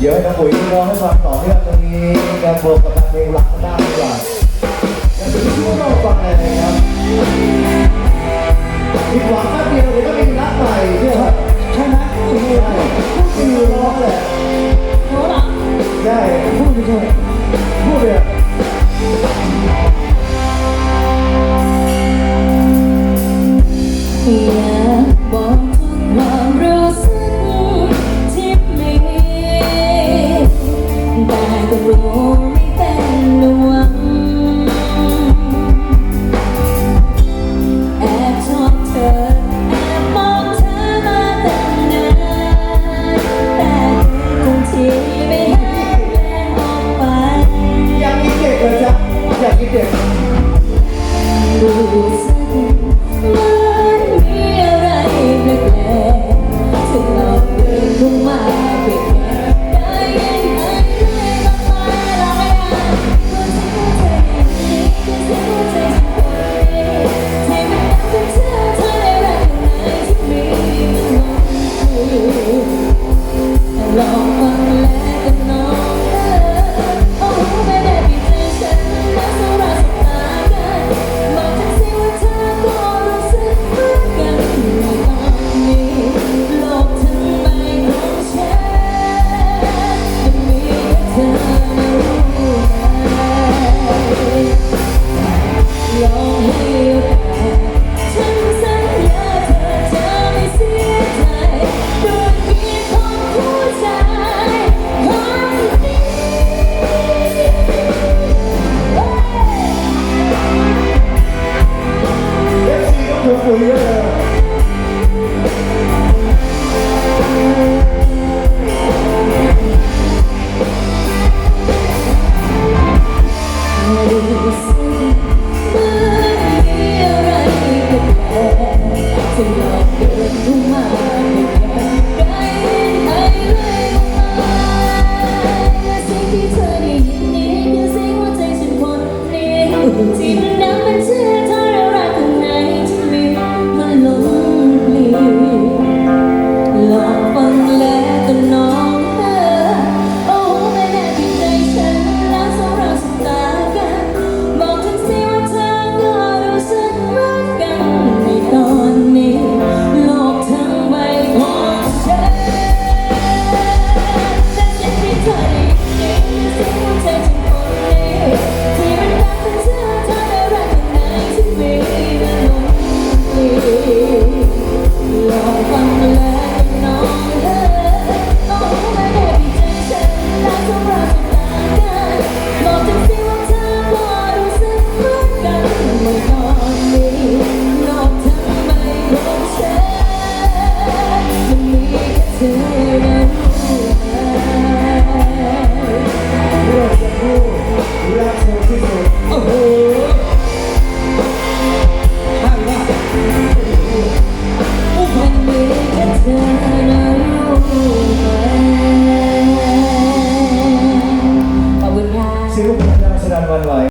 เดี๋ยวนะปุ๋ยรองให้วามต่อเนื่องตรงนี้การโบกับการเพลงหลักก็ได้ดีกว่า หลอกฟัง here.